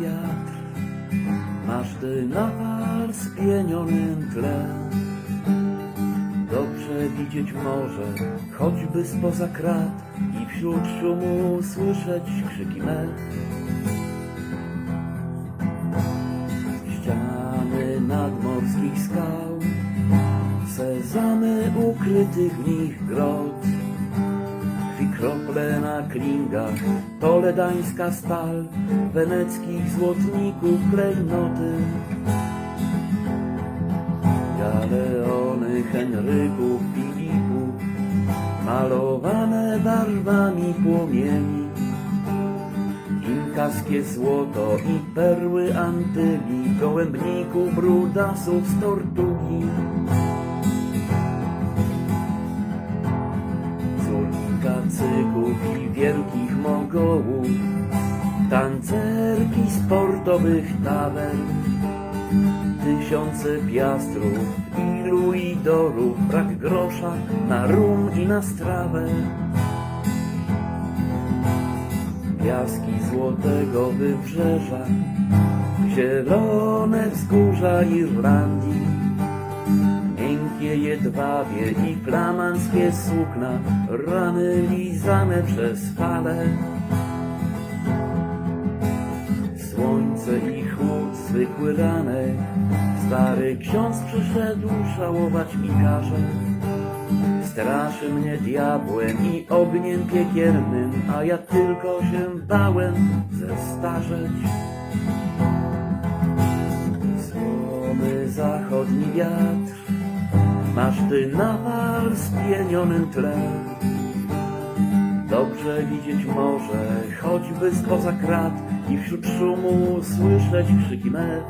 wiatr, masz ty na fal spienionym tle. Dobrze widzieć może, choćby spoza krat i wśród szumu słyszeć krzyki mech. Ściany nadmorskich skał, sezamy ukrytych w nich grot. Krople na klingach, toledańska stal, weneckich złotników klejnoty. Galeony Henryków, Filipów, malowane barwami płomieni. Inkaskie złoto i perły Antyli, gołębników, brudasów z tortugi. Kacyków i wielkich mogołów, tancerki sportowych tawern, tysiące piastrów i luidorów, brak grosza na rum i na strawę. Piaski złotego wybrzeża, zielone wzgórza Irlandii, miękkie jedwabie i flamanskie sukna, rany lizane przez fale. Słońce i chłód, zwykły ranek, stary ksiądz przyszedł żałować mi każe. Straszy mnie diabłem i ogniem piekielnym, a ja tylko się bałem zestarzeć. Słomy zachodni wiatr, masz ty na fal spienionym tle. Dobrze widzieć może, choćby spoza krat i wśród szumu słyszeć krzyki mech.